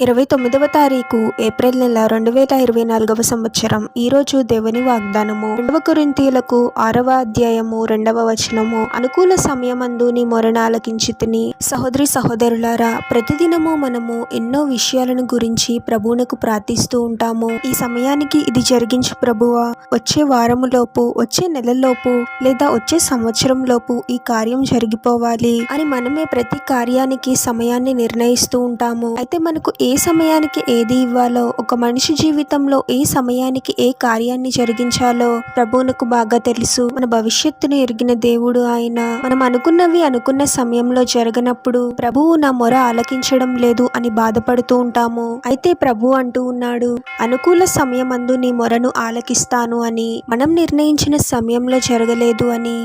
ఇరవై తొమ్మిదవ తారీఖు ఏప్రిల్ నెల రెండు వేల ఇరవై నాలుగవ సంవత్సరం. ఈరోజు దేవుని వాగ్దానము. రెండవ కొరింతీయులకు ఆరవ అధ్యాయము రెండవ వచనము. అనుకూల సమయమందు నీ మొరణాలకించి తిని సహోదరి సహోదరులారా ప్రతిదినము మనము ఎన్నో విషయాలను గురించి ప్రభువునకు ప్రార్థిస్తూ ఉంటాము. ఈ సమయానికి ఇది జరిగించు ప్రభువా వచ్చే వారములోపు వచ్చే నెలలోపు లేదా వచ్చే సంవత్సరం లోపు ఈ కార్యం జరిగిపోవాలి. అని మనమే ప్రతి కార్యానికి సమయాన్ని నిర్ణయిస్తూ ఉంటాము. అయితే మనకు ఏ ఏ సమయానికి ఏది ఇవ్వాలో ఒక మనిషి జీవితంలో ఏ సమయానికి ఏ కార్యాన్ని జరిగించాలో ప్రభువునకు బాగా తెలుసు. మన భవిష్యత్తును ఎరిగిన దేవుడు ఆయన. మనం అనుకున్నవి అనుకున్న సమయంలో జరగనప్పుడు ప్రభువు నా మొర ఆలకించడం లేదు అని బాధపడుతూ ఉంటాము. అయితే ప్రభు అంటూ ఉన్నాడు అనుకూల సమయం నీ మొరను ఆలకిస్తాను అని మనం నిర్ణయించిన సమయంలో జరగలేదు అని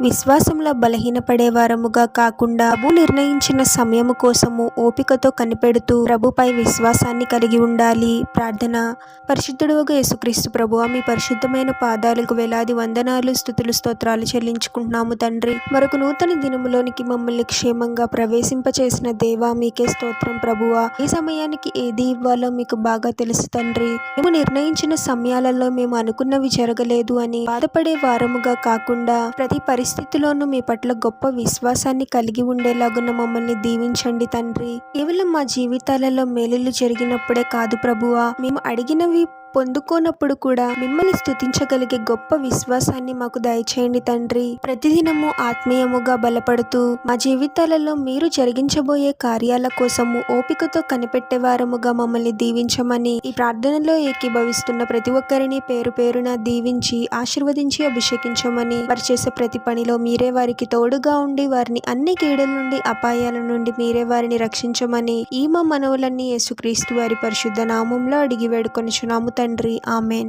విశ్వాసంలో బలహీనపడే వారముగా కాకుండా ప్రభు నిర్ణయించిన సమయము కోసము ఓపికతో కనిపెడుతూ ప్రభుపై విశ్వాసాన్ని కలిగి ఉండాలి. ప్రార్థన. పరిశుద్ధుడుగా యేసుక్రీస్తు ప్రభు మీ పరిశుద్ధమైన పాదాలకు వేలాది వందనాలు స్థుతులు స్తోత్రాలు చెల్లించుకుంటున్నాము తండ్రి. మరొక నూతన దినములోనికి మమ్మల్ని క్షేమంగా ప్రవేశింపచేసిన దేవా మీకే స్తోత్రం ప్రభువా. ఈ సమయానికి ఏది ఇవ్వాలో మీకు బాగా తెలుసు తండ్రి. మేము నిర్ణయించిన సమయాలలో మేము అనుకున్నవి జరగలేదు అని బాధపడే వారముగా కాకుండా ప్రతి పరి పరిస్థితిలోనూ మీ పట్ల గొప్ప విశ్వాసాన్ని కలిగి ఉండేలాగున్న మమ్మల్ని దీవించండి తండ్రి. కేవలం మా జీవితాలలో మేలులు జరిగినప్పుడే కాదు ప్రభువా మేము అడిగినవి పొందుకోనప్పుడు కూడా మిమ్మల్ని స్థుతించగలిగే గొప్ప విశ్వాసాన్ని మాకు దయచేయండి తండ్రి. ప్రతిదినము ఆత్మీయముగా బలపడుతూ మా జీవితాలలో మీరు జరిగించబోయే కార్యాల కోసము ఓపికతో కనిపెట్టేవారముగా మమ్మల్ని దీవించమని ఈ ప్రార్థనలో ఏకీభవిస్తున్న ప్రతి ఒక్కరిని పేరు పేరున దీవించి ఆశీర్వదించి అభిషేకించమని వారు చేసే ప్రతి పనిలో మీరే వారికి తోడుగా ఉండి వారిని అన్ని కీడల నుండి అపాయాల నుండి మీరే వారిని రక్షించమని ఈ మా మనవులన్నీ యేసుక్రీస్తు వారి పరిశుద్ధ నామంలో అడిగి వేడుకొనిచున్నాము తండ్రి ఆమెన్